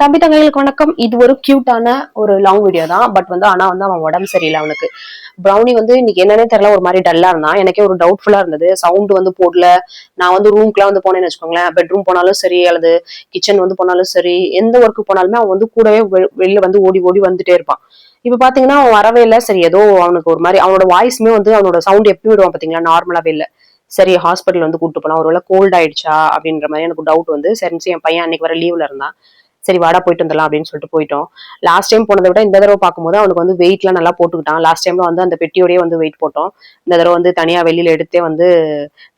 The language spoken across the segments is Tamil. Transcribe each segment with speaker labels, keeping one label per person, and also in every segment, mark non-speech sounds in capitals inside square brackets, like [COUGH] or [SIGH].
Speaker 1: தம்பி தங்கைகளுக்கு வணக்கம். இது ஒரு கியூட்டான ஒரு லாங் வீடியோ தான். பட் வந்து ஆனா வந்து அவன் உடம்பு சரியில்லை அவனுக்கு. ப்ரௌனி வந்து இன்னைக்கு என்னன்னே தெரியல ஒரு மாதிரி டல்லா இருந்தான். எனக்கே ஒரு டவுட்ஃபுல்லா இருந்தது. சவுண்ட் வந்து போடல. நான் வந்து ரூம்க்குலாம் வந்து போனேன்னு வச்சுக்கோங்களேன். பெட்ரூம் போனாலும் சரி அல்லது கிச்சன் வந்து போனாலும் சரி எந்த ஒர்க்கு போனாலுமே அவன் வந்து கூடவே வெளியில வந்து ஓடி ஓடி வந்துட்டே இருப்பான். இப்ப பாத்தீங்கன்னா அவன் வரவே இல்லை. சரி ஏதோ அவனுக்கு ஒரு மாதிரி அவனோட வாய்ஸுமே வந்து அவனோட சவுண்ட் எப்படி விடுவான் பாத்தீங்களா? நார்மலாவே இல்லை. சரி ஹாஸ்பிட்டல் வந்து கூட்டு போனா ஒருவேளை கோல்ட் ஆயிடுச்சா அப்படின்ற மாதிரி எனக்கு டவுட் வந்து. சரி என் பையன் அன்னைக்கு வர லீவ்ல இருந்தான். சரி வாடா போயிட்டு வந்துடலாம் அப்படின்னு சொல்லிட்டு போயிட்டோம். லாஸ்ட் டைம் போனதை விட இந்த தடவை பார்க்கும்போது அவனுக்கு வந்து வெயிட்லாம் நல்லா போட்டுக்கிட்டான். லாஸ்ட் டைம்ல வந்து அந்த பெட்டியோடய வந்து வெயிட் போட்டோம். இந்த தடவை வந்து தனியாக வெளியில எடுத்தே வந்து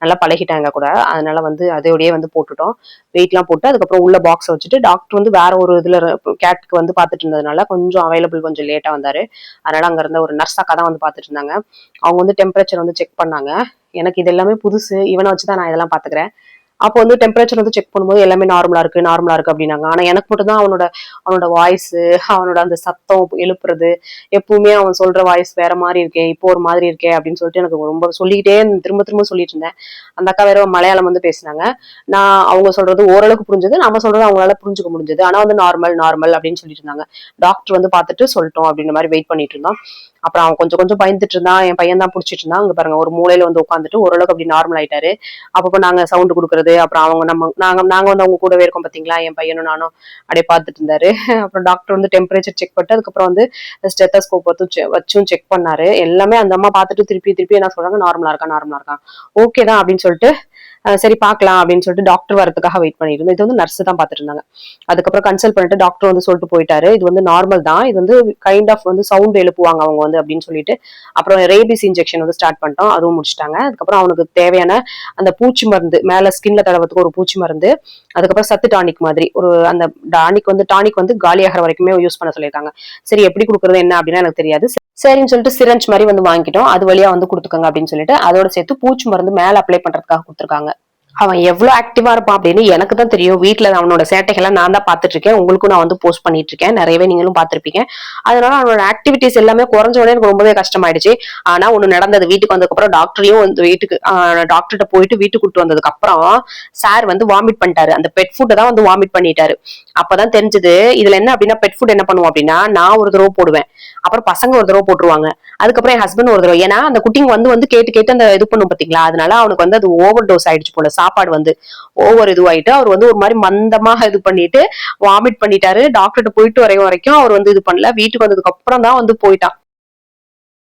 Speaker 1: நல்லா பழகிட்டாங்க கூட. அதனால வந்து அதோடயே வந்து போட்டுட்டோம். வெயிட்லாம் போட்டு அதுக்கப்புறம் உள்ள பாக்ஸை வச்சுட்டு டாக்டர் வந்து வேற ஒரு இதில் கேட்க்கு வந்து பார்த்துட்டு இருந்ததுனால கொஞ்சம் அவைலபிள் கொஞ்சம் லேட்டாக வந்தார். அதனால அங்கே இருந்த ஒரு நர்ஸ் அக்கா தான் வந்து பார்த்துட்டு இருந்தாங்க. அவங்க வந்து டெம்பரேச்சர் வந்து செக் பண்ணாங்க. எனக்கு இது எல்லாமே புதுசு. இவனை வச்சு தான் நான் இதெல்லாம் பார்த்துக்கிறேன். அப்போ வந்து டெம்பரேச்சர் வந்து செக் பண்ணும்போது எல்லாமே நார்மலா இருக்கு நார்மலா இருக்கு அப்படின்னாங்க. ஆனா எனக்கு மட்டும் தான் அவனோட அவனோட வாய்ஸ் அவனோட அந்த சத்தம் எழுப்புறது எப்பவுமே அவன் சொல்ற வாய்ஸ் வேற மாதிரி இருக்கே இப்போ ஒரு மாதிரி இருக்கே அப்படின்னு சொல்லிட்டு எனக்கு ரொம்ப சொல்லிக்கிட்டே இருந்தேன். திரும்ப திரும்ப சொல்லிட்டு இருந்தேன். அந்த அக்கா வேற மலையாளம் வந்து பேசினாங்க. நான் அவங்க சொல்றது ஓரளவுக்கு புரிஞ்சது நம்ம சொல்றது அவங்களால புரிஞ்சுக்க முடிஞ்சது. ஆனா வந்து நார்மல் நார்மல் அப்படின்னு சொல்லிட்டு இருந்தாங்க. டாக்டர் வந்து பார்த்துட்டு சொல்லிட்டோம் அப்படின்ற மாதிரி வெயிட் பண்ணிட்டு இருந்தோம். அப்புறம் அவன் கொஞ்சம் கொஞ்சம் பயந்துட்டு இருந்தான் என் பையன் தான் பிடிச்சிட்டு இருந்தான். அங்க பாருங்க ஒரு மூலையில வந்து உட்காந்துட்டு ஓரளவுக்கு அப்படி நார்மல் ஆயிட்டாரு. அப்பப்போ நாங்க சவுண்ட் கொடுக்கறது அப்புறம் அவங்க நம்ம நாங்க நாங்க வந்து அவங்க கூடவே இருக்கோம் பாத்தீங்களா என் பையனும் நானும் அப்படியே பார்த்துட்டு இருந்தாரு. [LAUGHS] அப்புறம் டாக்டர் வந்து டெம்பரேச்சர் செக் பண்ணிட்டு அதுக்கப்புறம் வந்து ஸ்டெத்தஸ்கோப் வச்சு வச்சும் செக் பண்ணாரு. எல்லாமே அந்த அம்மா பார்த்துட்டு திருப்பி திருப்பி என்ன சொல்றாங்க நார்மலா இருக்கா நார்மலா இருக்கா? ஓகே தான் அப்படின்னு சொல்லிட்டு சரி பார்க்கலாம் அப்படின்னு சொல்லிட்டு டாக்டர் வரதுக்காக வெயிட் பண்ணிட்டு இது வந்து நர்ஸ் தான் பார்த்துட்டு இருந்தாங்க அதுக்கப்புறம் கன்சல்ட் பண்ணிட்டு டாக்டர் வந்து சொல்லிட்டு போயிட்டாரு. இது வந்து நார்மல் தான். இது வந்து கைண்ட் ஆஃப் வந்து சவுண்ட் எழுப்புவாங்க அவங்க வந்து அப்படின்னு சொல்லிட்டு. அப்புறம் ரேபிஸ் இன்ஜெக்ஷன் வந்து ஸ்டார்ட் பண்ணிட்டோம். அதுவும் முடிச்சிட்டாங்க. அதுக்கப்புறம் அவனுக்கு தேவையான அந்த பூச்சி மருந்து மேல ஸ்கின்ல தடவத்துக்கு ஒரு பூச்சி மருந்து அதுக்கப்புறம் சத்து டானிக் மாதிரி. ஒரு அந்த டானிக் வந்து டானிக் வந்து காலியாகிற வரைக்குமே யூஸ் பண்ண சொல்லியிருக்காங்க. சரி எப்படி கொடுக்குறது என்ன அப்படின்னா எனக்கு தெரியாது. சரின்னு சொல்லிட்டு சிரஞ்ச் மாதிரி வந்து வாங்கிட்டோம். அது வழியா வந்து கொடுத்துக்கோங்க அப்படின்னு சொல்லிட்டு அதோட சேர்த்து பூச்சி மருந்து மேல அப்ளை பண்றதுக்காக கொடுத்துருக்காங்க. அவன் எவ்வளவு ஆக்டிவா இருப்பான் அப்படின்னு எனக்கு தான் தெரியும். வீட்டில் அவனோட சேட்டைகள்லாம் நான் தான் பார்த்துட்டு இருக்கேன் உங்களுக்கும் நான் வந்து போஸ்ட் பண்ணிட்டு இருக்கேன் நிறையவே நீங்களும் பார்த்துருப்பீங்க. அதனால அவனோட ஆக்டிவிட்டிஸ் எல்லாமே குறைஞ்ச உடனே எனக்கு ரொம்பவே கஷ்டமாயிடுச்சு. ஆனா ஒண்ணு நடந்தது. வீட்டுக்கு வந்ததுக்கு அப்புறம் டாக்டரையும் வந்து வீட்டுக்கு டாக்டர்கிட்ட போயிட்டு வீட்டுக்கு கூட்டு வந்ததுக்கு அப்புறம் சார் வந்து வாமிட் பண்ணிட்டாரு. அந்த பெட் ஃபுட்டை தான் வந்து வாமிட் பண்ணிட்டாரு. அப்பதான் தெரிஞ்சது இதுல என்ன அப்படின்னா பெட் ஃபுட் என்ன பண்ணுவோம் அப்படின்னா நான் ஒரு தடவை போடுவேன். அப்புறம் பசங்க ஒரு தடவை போட்டுருவாங்க. அதுக்கப்புறம் என் ஹஸ்பண்ட் ஒரு தடவை. ஏன்னா அந்த குட்டிங்க வந்து வந்து கேட்டு கேட்டு அந்த இது பண்ணும் பாத்தீங்களா? அதனால அவனுக்கு வந்து அது ஓவர் டோஸ் ஆயிடுச்சு போல. சாப்பாடு வந்து ஓவர் இதுவாயிட்டு அவர் வந்து ஒரு மாதிரி மந்தமாக இது பண்ணிட்டு வாமிட் பண்ணிட்டாரு. டாக்டர்கிட்ட போயிட்டு வரையும் வரைக்கும் அவர் வந்து இது பண்ணல. வீட்டுக்கு வந்ததுக்கு அப்புறம் தான் வந்து போயிட்டான்.